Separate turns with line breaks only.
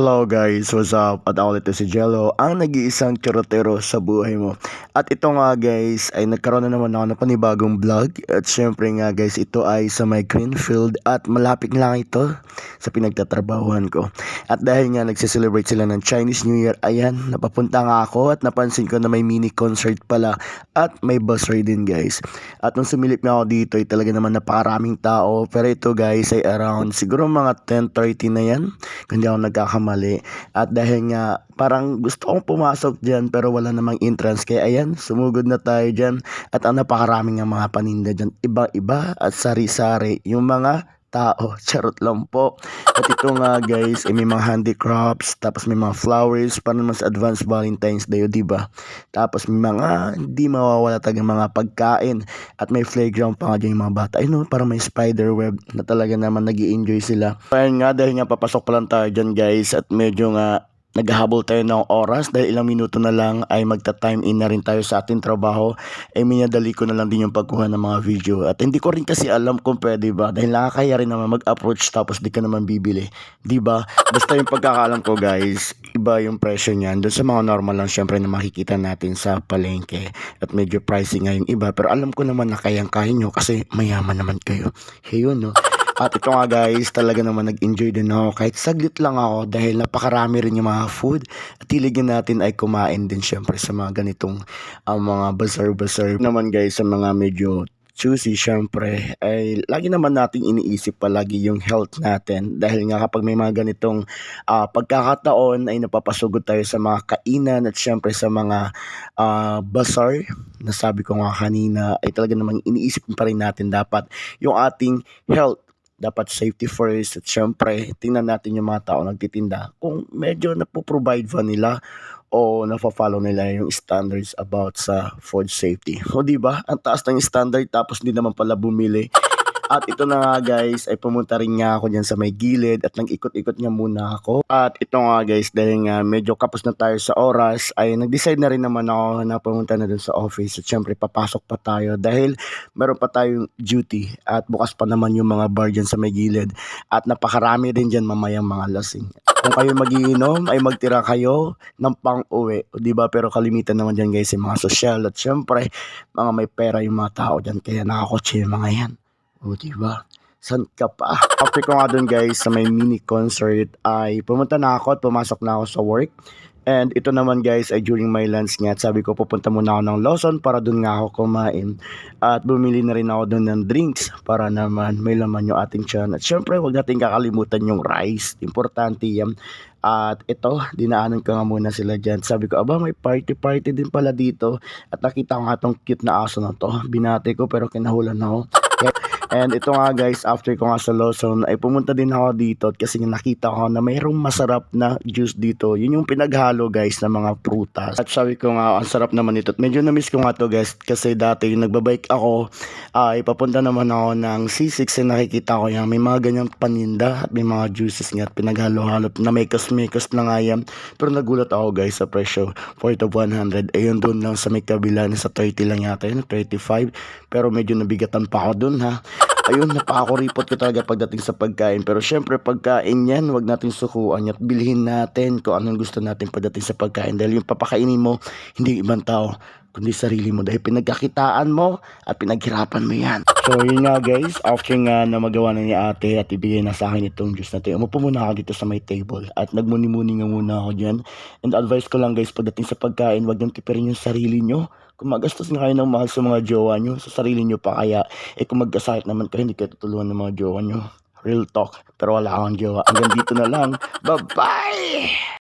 Hello guys, what's up? At ako ulit si Jello, ang nag-iisang charotero sa buhay mo. At ito nga guys, ay nagkaroon na naman ako ng panibagong vlog. At syempre nga guys, ito ay sa my Greenfield at malapit lang ito sa pinagtatrabahuhan ko. At dahil nga nagsiselebrate sila ng Chinese New Year, ayan, napapunta nga ako at napansin ko na may mini concert pala at may bus ride din guys. At nung sumilip nga ako dito, ay talaga naman napakaraming tao. Pero ito guys ay around siguro mga 10.30 na yan. Kung hindi ako nagkakamali. At dahil nga parang gusto kong pumasok dyan pero wala namang entrance. Kaya ayan, sumugod na tayo dyan. At ang napakaraming mga paninda dyan. Iba-iba at sari-sari. Yung mga tao. Charot lang po. At ito nga guys, eh, may mga handicrafts, tapos may mga flowers, para sa advanced Valentine's Day, di ba? Tapos may mga hindi mawawala talaga mga pagkain at may playground pa nga dyan yung mga bata. Ay no, parang may spider web na talaga naman nag enjoy sila. Ayun nga, dahil nga papasok pa lang tayo dyan guys at medyo nga naghahabol tayo ng oras dahil ilang minuto na lang ay magta-time in na rin tayo sa ating trabaho. Ay minadali ko na lang din yung pagkuha ng mga video. At hindi ko rin kasi alam kung pwede ba dahil nakakaya rin naman mag-approach tapos di ka naman bibili. Di ba? Basta yung pagkakaalam ko guys iba yung presyo niyan. Doon sa mga normal lang syempre na makikita natin sa palengke. At medyo pricing nga yung iba pero alam ko naman na kayang kaya nyo kasi mayaman naman kayo. Yun no at ito nga guys, talaga naman nag-enjoy din ako. Kahit saglit lang ako dahil napakarami rin yung mga food. At hiligin natin ay kumain din syempre sa mga ganitong uh, mga bazaar-bazaar. Naman guys, sa mga medyo choosy syempre ay lagi naman nating iniisip palagi yung health natin dahil nga kapag may mga ganitong uh, pagkakataon ay napapasugod tayo sa mga kainan at syempre sa mga uh, bazaar na sabi ko nga kanina ay talaga namang iniisip pa rin natin dapat yung ating health dapat safety first at syempre tingnan natin yung mga tao nagtitinda kung medyo napoprovide ba nila o nafa-follow nila yung standards about sa food safety. O di ba? Ang taas ng standard tapos hindi naman pala bumili. At ito na nga guys, ay pumunta rin nga ako dyan sa may gilid at nag-ikot-ikot nga muna ako. At ito nga guys, dahil nga medyo kapos na tayo sa oras, ay nag-decide na rin naman ako na pumunta na dun sa office. At syempre, papasok pa tayo dahil meron pa tayong duty at bukas pa naman yung mga bar dyan sa may gilid. At napakarami rin dyan mamayang mga lasing. Kung kayo magiinom, ay magtira kayo ng pang-uwi. O diba? Pero kalimitan naman dyan guys, yung mga social. At syempre, mga may pera yung mga tao dyan. Kaya nakakotse yung mga yan. O, diba? San ka pa? After ko nga dun guys sa may mini concert ay pumunta na ako at pumasok na ako sa work. And ito naman guys ay during my lunch nga at sabi ko pupunta muna ako ng Lawson para dun nga ako kumain. At bumili na rin ako dun ng drinks para naman may laman yung ating tiyan. At syempre huwag natin kakalimutan yung rice. Importante yan. At ito, dinaanan ko nga muna sila dyan. Sabi ko, aba may party-party din pala dito. At nakita ko nga tong cute na aso na to. Binati ko pero kinahulan ako. And ito nga guys, after ko nga sa Lawson, ay pumunta din ako dito kasi nakita ko na mayroong masarap na juice dito. Yun yung pinaghalo guys ng mga prutas. At sabi ko nga, ang sarap naman ito. At medyo na-miss ko nga to guys kasi dati yung nagbabike ako, ay papunta naman ako ng C6 na nakikita ko yan. May mga ganyang paninda at may mga juices nga at pinaghalo-halo na may kas-makers na nga yan. Pero nagulat ako guys sa presyo, 40 to 100. Ayun doon lang sa may kabila, sa 30 lang yata yun, 35. Pero medyo nabigatan pa ako doon ha ayun, napakuripot ko talaga pagdating sa pagkain. Pero syempre, pagkain yan, wag natin sukuan at bilhin natin kung anong gusto natin pagdating sa pagkain. Dahil yung papakainin mo, hindi ibang tao, kundi sarili mo. Dahil pinagkakitaan mo at pinaghirapan mo yan. So yun nga guys, after nga na magawa na ni ate at ibigay na sa akin itong juice na ito, umupo muna ako dito sa my table at nagmuni-muni nga muna ako dyan. And advice ko lang guys, pagdating sa pagkain, wag nang tipirin yung sarili nyo. Kung magastos nga kayo ng mahal sa mga jowa nyo, sa sarili nyo pa kaya, eh kung magkasakit naman kayo, hindi kayo tutulungan ng mga jowa nyo. Real talk. Pero wala akong jowa. Hanggang dito na lang. Bye-bye!